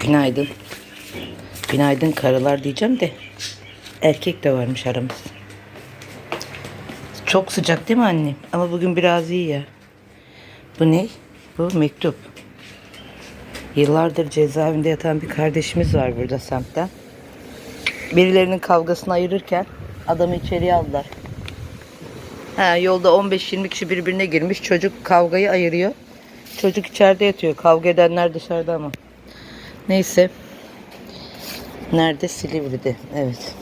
Günaydın. Günaydın karılar diyeceğim de erkek de varmış aramız. Çok sıcak değil mi anne? Ama bugün biraz iyi ya. Bu ne? Bu mektup. Yıllardır cezaevinde yatan bir kardeşimiz var burada semtten. Birilerinin kavgasını ayırırken adamı içeriye aldılar. Ha, yolda 15-20 kişi birbirine girmiş. Çocuk kavgayı ayırıyor. Çocuk içeride yatıyor. Kavga edenler dışarıda ama. Neyse. Nerede? Silivri'de. Evet.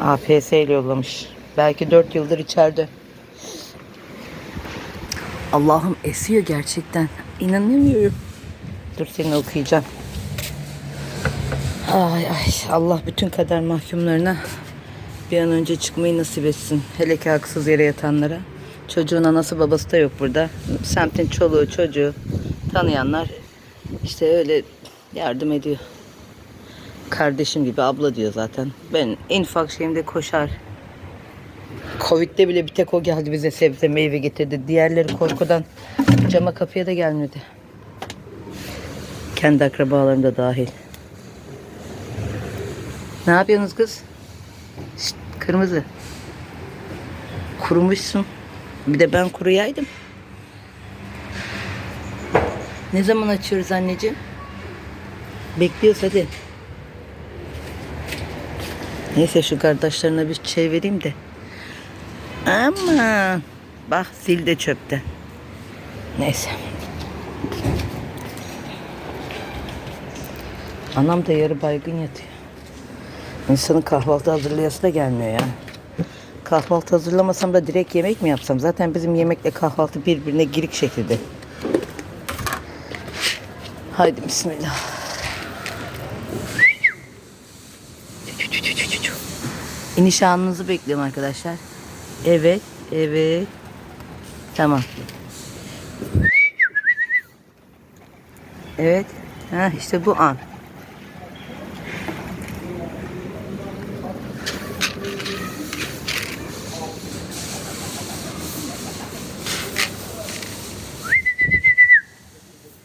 APS ile yollamış. Belki 4 yıldır içeride. Allah'ım esiyor gerçekten. İnanamıyorum. Dur seni okuyacağım. Ay ay Allah bütün kader mahkumlarına bir an önce çıkmayı nasip etsin. Hele ki haksız yere yatanlara. Çocuğun anası babası da yok burada. Semtin çoluğu çocuğu tanıyanlar işte öyle yardım ediyor. Kardeşim gibi abla diyor zaten. Ben en ufak şeyimde koşar. Covid'de bile bir tek o geldi bize sebze meyve getirdi. Diğerleri korkudan cama kapıya da gelmedi. Kendi akrabalarım da dahil. Ne yapıyorsunuz kız? Şşt, kırmızı. Kurumuşsun. Bir de ben kuruyaydım. Ne zaman açıyoruz anneciğim? Bekliyoruz hadi. Neyse şu kardeşlerine bir şey vereyim de. Ama bak zil de çöpte. Neyse. Anam da yarı baygın yatıyor. İnsanın kahvaltı hazırlayası da gelmiyor ya. Kahvaltı hazırlamasam da direkt yemek mi yapsam? Zaten bizim yemekle kahvaltı birbirine girik şekilde. Haydi bismillah. İniş anınızı bekliyorum arkadaşlar. Evet, evet. Tamam. Evet. Ha işte bu an.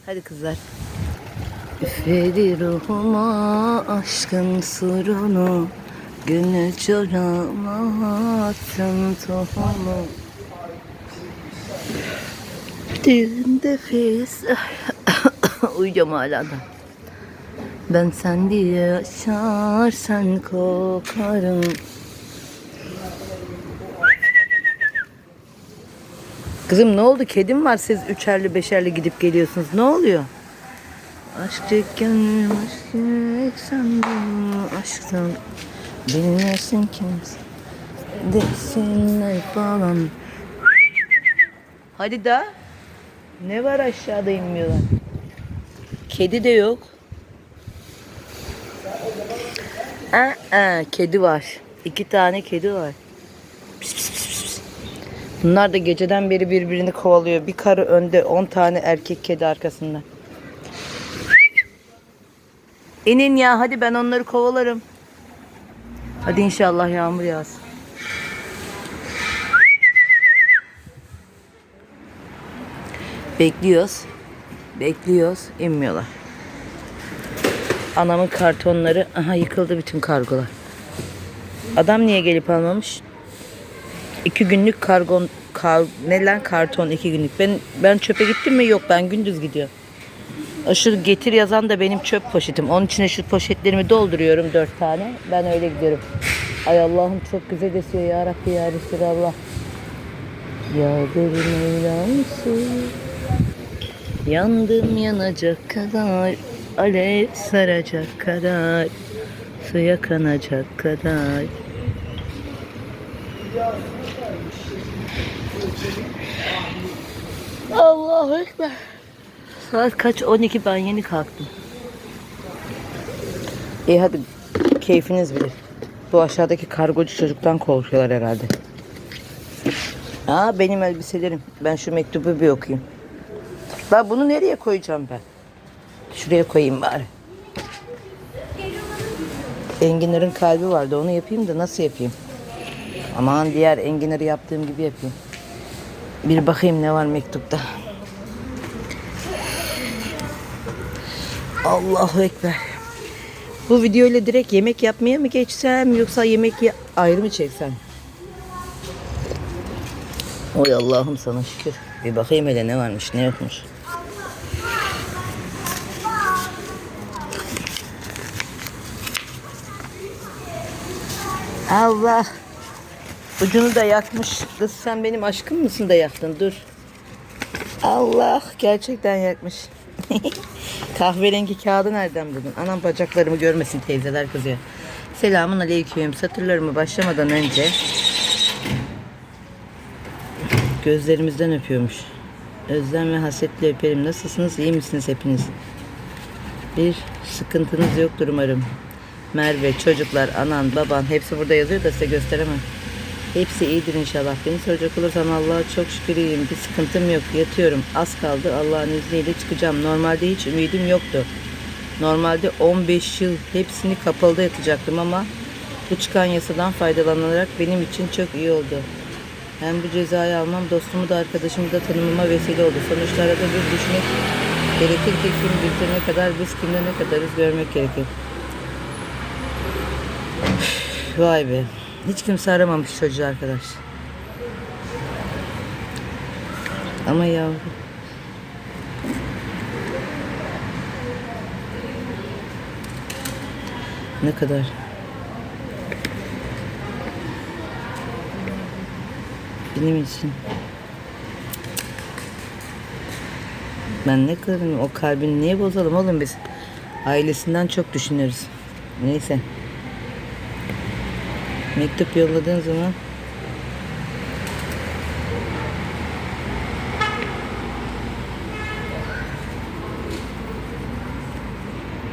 Hadi kızlar. Üfledi ruhuma aşkın surunu Gönül çorama attım tohumu Dilinde fis Uyuyacağım hala da Ben sen diye yaşar sen kokarım Kızım ne oldu? Kedim var siz üçerli beşerli gidip geliyorsunuz. Ne oluyor? Aşk çek gönlüm aşk çek sen bana aşktan Bilmesin kimse. Desinler falan. Hadi da. Ne var aşağıda inmiyorlar? Kedi de yok. Aa, kedi var. İki tane kedi var. Bunlar da geceden beri birbirini kovalıyor. Bir karı önde, on tane erkek kedi arkasında. İnin ya hadi ben onları kovalarım. Hadi inşallah yağmur yağsın. Bekliyoruz. Bekliyoruz. inmiyorlar. Anamın kartonları. Aha yıkıldı bütün kargolar. Adam niye gelip almamış? İki günlük kargon kar, ne lan karton iki günlük. Ben ben çöpe gittim mi? Yok ben gündüz gidiyorum. Şu getir yazan da benim çöp poşetim. Onun içine şu poşetlerimi dolduruyorum dört tane. Ben öyle gidiyorum. Ay Allah'ım çok güzel esiyor ya Rabbi ya Resulallah. Yağdır Mevlamsı. Yandım yanacak kadar. Alev saracak kadar. Suya kanacak kadar. Allahu Ekber. Saat kaç? 12 ben yeni kalktım. İyi hadi keyfiniz bilir. Bu aşağıdaki kargocu çocuktan korkuyorlar herhalde. Aa benim elbiselerim. Ben şu mektubu bir okuyayım. Ben bunu nereye koyacağım ben? Şuraya koyayım bari. Enginar'ın kalbi vardı. Onu yapayım da nasıl yapayım? Aman diğer enginarı yaptığım gibi yapayım. Bir bakayım ne var mektupta. Allahu Ekber. Bu videoyla direkt yemek yapmaya mı geçsem yoksa yemek ayrı mı çeksem? Oy Allah'ım sana şükür. Bir bakayım hele ne varmış ne yokmuş. Allah. Ucunu da yakmış. Kız sen benim aşkım mısın da yaktın? Dur. Allah gerçekten yakmış. Kahverengi kağıdı nereden buldun? Anam bacaklarımı görmesin teyzeler kızıyor. Selamun aleyküm. Satırlarımı başlamadan önce gözlerimizden öpüyormuş. Özlem ve hasetle öperim. Nasılsınız? İyi misiniz hepiniz? Bir sıkıntınız yoktur umarım. Merve, çocuklar, anan, baban hepsi burada yazıyor da size gösteremem. Hepsi iyidir inşallah. Beni soracak olursan Allah'a çok şükür iyiyim. Bir sıkıntım yok. Yatıyorum. Az kaldı. Allah'ın izniyle çıkacağım. Normalde hiç ümidim yoktu. Normalde 15 yıl hepsini kapalıda yatacaktım ama bu çıkan yasadan faydalanarak benim için çok iyi oldu. Hem bu cezayı almam dostumu da arkadaşımı da tanımama vesile oldu. Sonuçlarda da bir düşünmek gerekir ki kim bizde ne kadar biz kimde ne kadarız görmek gerekir. Vay be. Hiç kimse aramamış çocuğu arkadaş. Ama yavrum. Ne kadar? Benim için. Ben ne kadarım o kalbini niye bozalım oğlum biz? Ailesinden çok düşünürüz. Neyse. Mektup yolladığın zaman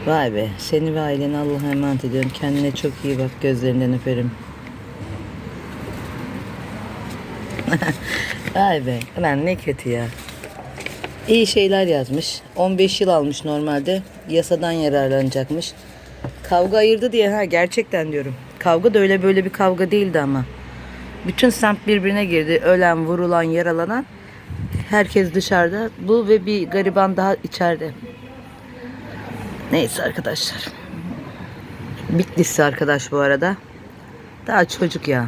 Vay be seni ve aileni Allah'a emanet ediyorum. Kendine çok iyi bak gözlerinden öperim. Vay be lan ne kötü ya. İyi şeyler yazmış. 15 yıl almış normalde. Yasadan yararlanacakmış. Kavga ayırdı diye ha gerçekten diyorum. Kavga da öyle böyle bir kavga değildi ama. Bütün semt birbirine girdi. Ölen, vurulan, yaralanan. Herkes dışarıda. Bu ve bir gariban daha içeride. Neyse arkadaşlar. Bitlis'si arkadaş bu arada. Daha çocuk ya.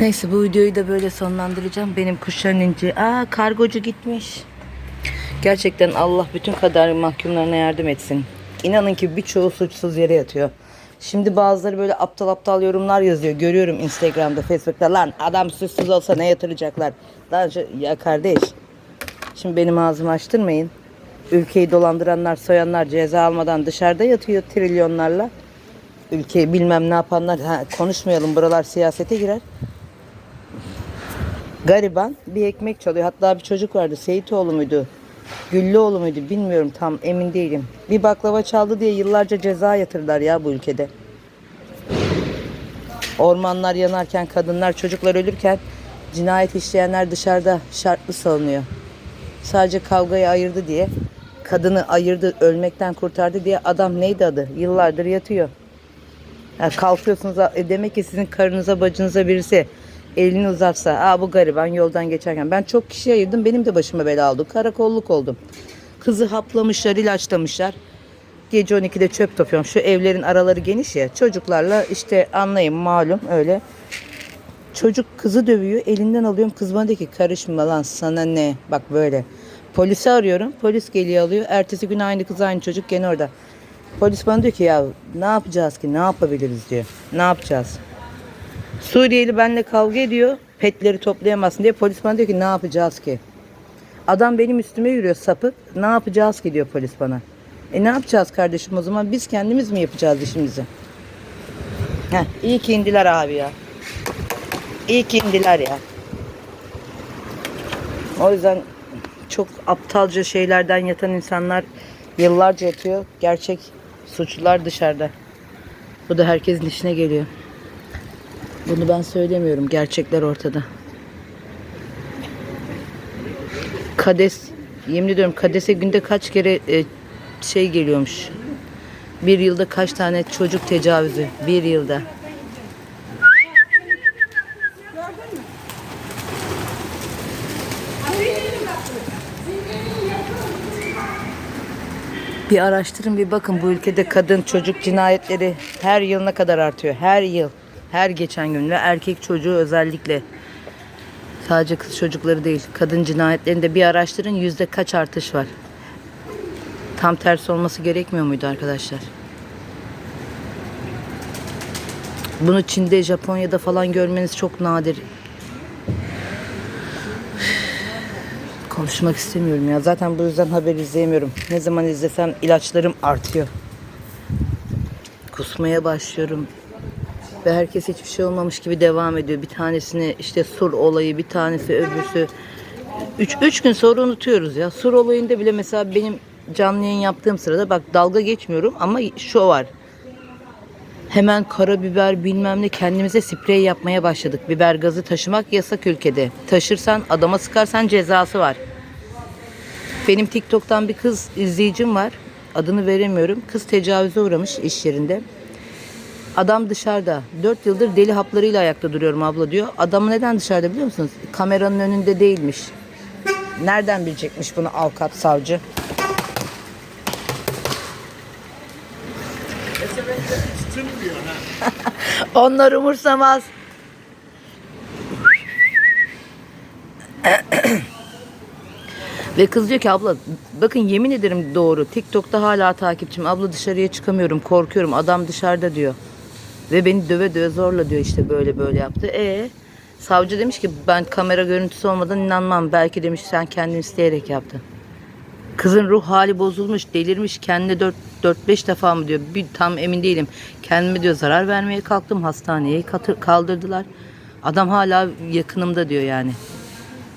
Neyse bu videoyu da böyle sonlandıracağım. Benim kuşların inci. Aa kargocu gitmiş. Gerçekten Allah bütün kadar mahkumlarına yardım etsin. İnanın ki birçoğu suçsuz yere yatıyor. Şimdi bazıları böyle aptal aptal yorumlar yazıyor. Görüyorum Instagram'da, Facebook'ta. Lan adam suçsuz olsa ne yatıracaklar? Lan ya kardeş. Şimdi benim ağzımı açtırmayın. Ülkeyi dolandıranlar, soyanlar ceza almadan dışarıda yatıyor trilyonlarla. Ülkeyi bilmem ne yapanlar. Ha, konuşmayalım buralar siyasete girer. Gariban bir ekmek çalıyor. Hatta bir çocuk vardı. Seyitoğlu muydu? Güllüoğlu muydu? Bilmiyorum tam emin değilim. Bir baklava çaldı diye yıllarca ceza yatırdılar ya bu ülkede. Ormanlar yanarken, kadınlar, çocuklar ölürken cinayet işleyenler dışarıda şartlı salınıyor. Sadece kavgayı ayırdı diye, kadını ayırdı, ölmekten kurtardı diye adam neydi adı? Yıllardır yatıyor. Yani kalkıyorsunuz e, demek ki sizin karınıza bacınıza birisi elini uzatsa Aa, bu gariban yoldan geçerken. Ben çok kişi ayırdım benim de başıma bela oldu. Karakolluk oldum. Kızı haplamışlar ilaçlamışlar. Gece 12'de çöp topluyorum. Şu evlerin araları geniş ya çocuklarla işte anlayın malum öyle. Çocuk kızı dövüyor elinden alıyorum. Kız bana diyor ki karışma lan sana ne? Bak böyle. Polisi arıyorum polis geliyor alıyor. Ertesi gün aynı kız aynı çocuk gene orada. Polis bana diyor ki ya ne yapacağız ki? Ne yapabiliriz? diyor. Ne yapacağız? Suriyeli benimle kavga ediyor. Petleri toplayamazsın diye polis bana diyor ki ne yapacağız ki? Adam benim üstüme yürüyor sapık. Ne yapacağız ki diyor polis bana. E ne yapacağız kardeşim o zaman? Biz kendimiz mi yapacağız işimizi? Heh, iyi ki indiler abi ya. İyi ki indiler ya. O yüzden çok aptalca şeylerden yatan insanlar yıllarca yatıyor. Gerçek suçlular dışarıda. Bu da herkesin işine geliyor. Bunu ben söylemiyorum. Gerçekler ortada. Kades, yemin ediyorum Kades'e günde kaç kere e, şey geliyormuş. Bir yılda kaç tane çocuk tecavüzü? Bir yılda. Bir araştırın bir bakın bu ülkede kadın çocuk cinayetleri her yıl ne kadar artıyor. Her yıl. Her geçen gün ve erkek çocuğu özellikle. Sadece kız çocukları değil. Kadın cinayetlerinde bir araştırın yüzde kaç artış var. Tam tersi olması gerekmiyor muydu arkadaşlar? Bunu Çin'de, Japonya'da falan görmeniz çok nadir. Konuşmak istemiyorum ya. Zaten bu yüzden haber izleyemiyorum. Ne zaman izlesem ilaçlarım artıyor. Kusmaya başlıyorum. Ve herkes hiçbir şey olmamış gibi devam ediyor. Bir tanesini işte sur olayı, bir tanesi öbürsü. Üç, üç gün sonra unutuyoruz ya. Sur olayında bile mesela benim canlı yayın yaptığım sırada bak dalga geçmiyorum ama şu var. Hemen karabiber bilmem ne kendimize sprey yapmaya başladık. Biber gazı taşımak yasak ülkede. Taşırsan adama sıkarsan cezası var. Benim TikTok'tan bir kız izleyicim var. Adını veremiyorum. Kız tecavüze uğramış iş yerinde. Adam dışarıda. 4 yıldır deli haplarıyla ayakta duruyorum abla diyor. Adam neden dışarıda biliyor musunuz? Kameranın önünde değilmiş. Nereden bilecekmiş bunu avukat, savcı? Onlar umursamaz. Ve kız diyor ki abla bakın yemin ederim doğru. TikTok'ta hala takipçim. Abla dışarıya çıkamıyorum korkuyorum. Adam dışarıda diyor. Ve beni döve döve zorla diyor işte böyle böyle yaptı. E savcı demiş ki ben kamera görüntüsü olmadan inanmam. Belki demiş sen kendin isteyerek yaptın. Kızın ruh hali bozulmuş, delirmiş. Kendine 4-5 defa mı diyor. Bir tam emin değilim. Kendime diyor zarar vermeye kalktım. Hastaneye katır- kaldırdılar. Adam hala yakınımda diyor yani.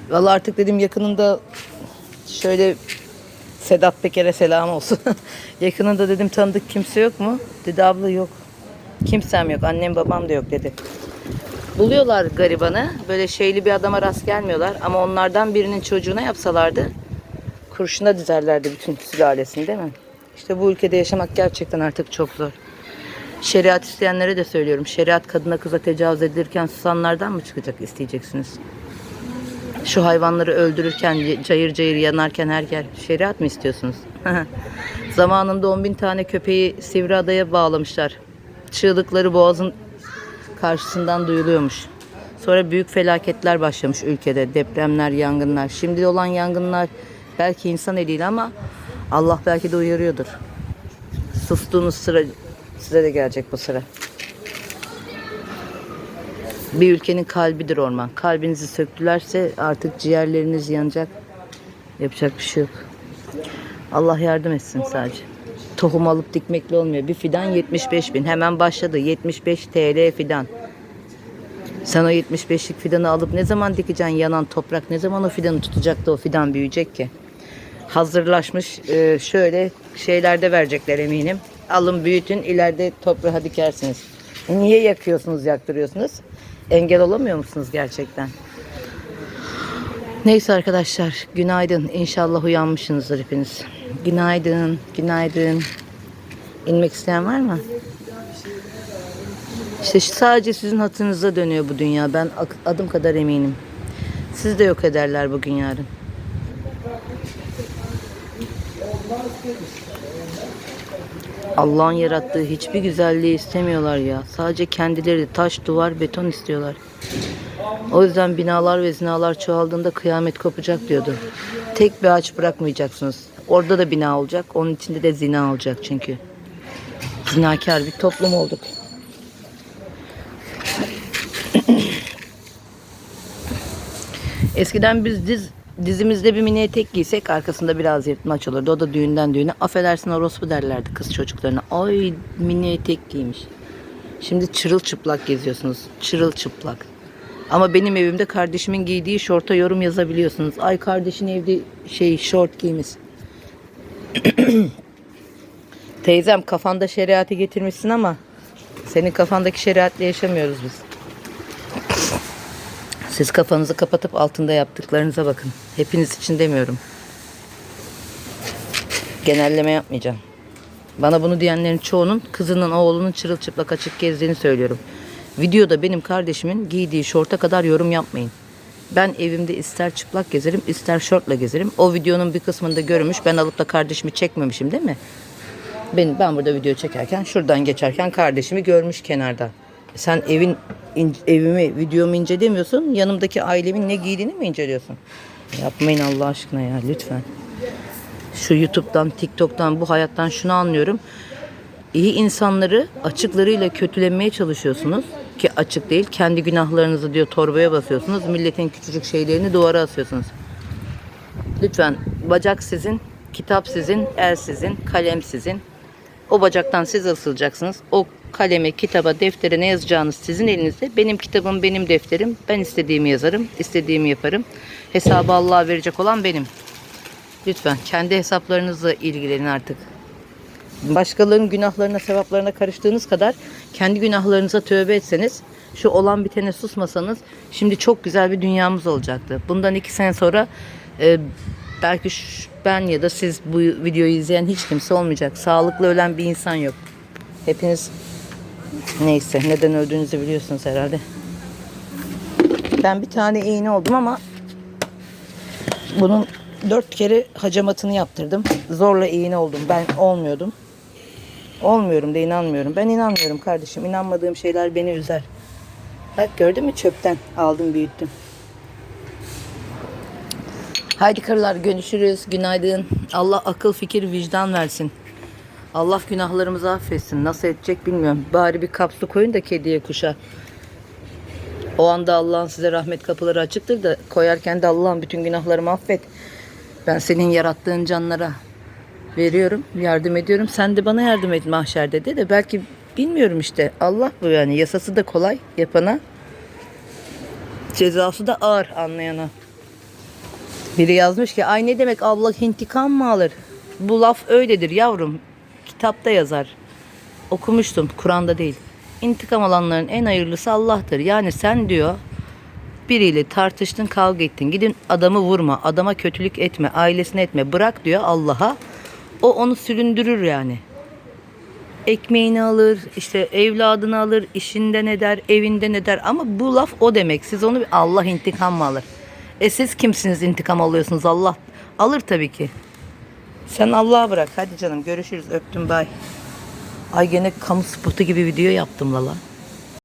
Vallahi artık dedim yakınında şöyle Sedat Peker'e selam olsun. yakınında dedim tanıdık kimse yok mu? Dedi abla yok. Kimsem yok. Annem babam da yok dedi. Buluyorlar garibanı. Böyle şeyli bir adama rast gelmiyorlar. Ama onlardan birinin çocuğuna yapsalardı kurşuna dizerlerdi bütün sülalesini değil mi? İşte bu ülkede yaşamak gerçekten artık çok zor. Şeriat isteyenlere de söylüyorum. Şeriat kadına kıza tecavüz edilirken susanlardan mı çıkacak isteyeceksiniz? Şu hayvanları öldürürken, cayır cayır yanarken her yer şeriat mı istiyorsunuz? Zamanında 10 bin tane köpeği Sivriada'ya bağlamışlar. Çığlıkları boğazın karşısından duyuluyormuş. Sonra büyük felaketler başlamış ülkede. Depremler, yangınlar. Şimdi olan yangınlar belki insan eliyle ama Allah belki de uyarıyordur. Sustuğunuz sıra size de gelecek bu sıra. Bir ülkenin kalbidir orman. Kalbinizi söktülerse artık ciğerleriniz yanacak. Yapacak bir şey yok. Allah yardım etsin sadece. Tohum alıp dikmekle olmuyor. Bir fidan 75 bin. Hemen başladı. 75 TL fidan. Sen o 75'lik fidanı alıp ne zaman dikeceksin yanan toprak? Ne zaman o fidanı tutacak da o fidan büyüyecek ki? Hazırlaşmış e, şöyle şeylerde verecekler eminim. Alın büyütün ileride toprağa dikersiniz. Niye yakıyorsunuz yaktırıyorsunuz? Engel olamıyor musunuz gerçekten? Neyse arkadaşlar günaydın. İnşallah uyanmışsınızdır hepiniz. Günaydın, günaydın. İnmek isteyen var mı? İşte sadece sizin hatırınıza dönüyor bu dünya. Ben adım kadar eminim. Siz de yok ederler bugün yarın. Allah'ın yarattığı hiçbir güzelliği istemiyorlar ya. Sadece kendileri taş, duvar, beton istiyorlar. O yüzden binalar ve zinalar çoğaldığında kıyamet kopacak diyordu. Tek bir ağaç bırakmayacaksınız. Orada da bina olacak. Onun içinde de zina olacak çünkü. Zinakar bir toplum olduk. Eskiden biz diz, dizimizde bir mini etek giysek arkasında biraz yırtmaç olurdu. O da düğünden düğüne. Affedersin orospu derlerdi kız çocuklarına. Ay mini etek giymiş. Şimdi çırılçıplak geziyorsunuz. Çırılçıplak. Ama benim evimde kardeşimin giydiği şorta yorum yazabiliyorsunuz. Ay kardeşin evde şey şort giymiş. Teyzem kafanda şeriatı getirmişsin ama senin kafandaki şeriatla yaşamıyoruz biz. Siz kafanızı kapatıp altında yaptıklarınıza bakın. Hepiniz için demiyorum. Genelleme yapmayacağım. Bana bunu diyenlerin çoğunun kızının oğlunun çırılçıplak açık gezdiğini söylüyorum. Videoda benim kardeşimin giydiği şorta kadar yorum yapmayın. Ben evimde ister çıplak gezerim ister şortla gezerim. O videonun bir kısmında görmüş ben alıp da kardeşimi çekmemişim değil mi? Ben, ben burada video çekerken şuradan geçerken kardeşimi görmüş kenarda. Sen evin in- evimi, videomu incelemiyorsun. Yanımdaki ailemin ne giydiğini mi inceliyorsun? Yapmayın Allah aşkına ya lütfen. Şu YouTube'dan, TikTok'tan, bu hayattan şunu anlıyorum. İyi insanları açıklarıyla kötülemeye çalışıyorsunuz. Ki açık değil. Kendi günahlarınızı diyor torbaya basıyorsunuz. Milletin küçücük şeylerini duvara asıyorsunuz. Lütfen bacak sizin, kitap sizin, el sizin, kalem sizin. O bacaktan siz asılacaksınız. O kaleme, kitaba, deftere ne yazacağınız sizin elinizde. Benim kitabım, benim defterim. Ben istediğimi yazarım, istediğimi yaparım. Hesabı Allah'a verecek olan benim. Lütfen kendi hesaplarınızla ilgilenin artık. Başkalarının günahlarına, sevaplarına karıştığınız kadar kendi günahlarınıza tövbe etseniz, şu olan bitene susmasanız şimdi çok güzel bir dünyamız olacaktı. Bundan iki sene sonra e, belki şu- ben ya da siz bu videoyu izleyen hiç kimse olmayacak. Sağlıklı ölen bir insan yok. Hepiniz neyse neden öldüğünüzü biliyorsunuz herhalde. Ben bir tane iğne oldum ama bunun dört kere hacamatını yaptırdım. Zorla iğne oldum. Ben olmuyordum. Olmuyorum da inanmıyorum. Ben inanmıyorum kardeşim. İnanmadığım şeyler beni üzer. Bak gördün mü çöpten aldım büyüttüm. Haydi karılar görüşürüz. Günaydın. Allah akıl fikir vicdan versin. Allah günahlarımızı affetsin. Nasıl edecek bilmiyorum. Bari bir kap su koyun da kediye kuşa. O anda Allah'ın size rahmet kapıları açıktır da koyarken de Allah'ın bütün günahlarımı affet. Ben senin yarattığın canlara veriyorum, yardım ediyorum. Sen de bana yardım et mahşerde de de belki bilmiyorum işte. Allah bu yani yasası da kolay yapana. Cezası da ağır anlayana. Biri yazmış ki ay ne demek Allah intikam mı alır? Bu laf öyledir yavrum. Kitapta yazar. Okumuştum Kur'an'da değil. İntikam alanların en hayırlısı Allah'tır. Yani sen diyor biriyle tartıştın kavga ettin. Gidin adamı vurma. Adama kötülük etme. Ailesine etme. Bırak diyor Allah'a. O onu süründürür yani. Ekmeğini alır, işte evladını alır, işinden eder, evinden eder. Ama bu laf o demek. Siz onu Allah intikam mı alır? E siz kimsiniz intikam alıyorsunuz? Allah alır tabii ki. Sen Allah'a bırak. Hadi canım görüşürüz. Öptüm bay. Ay gene kamu spotu gibi video yaptım lala.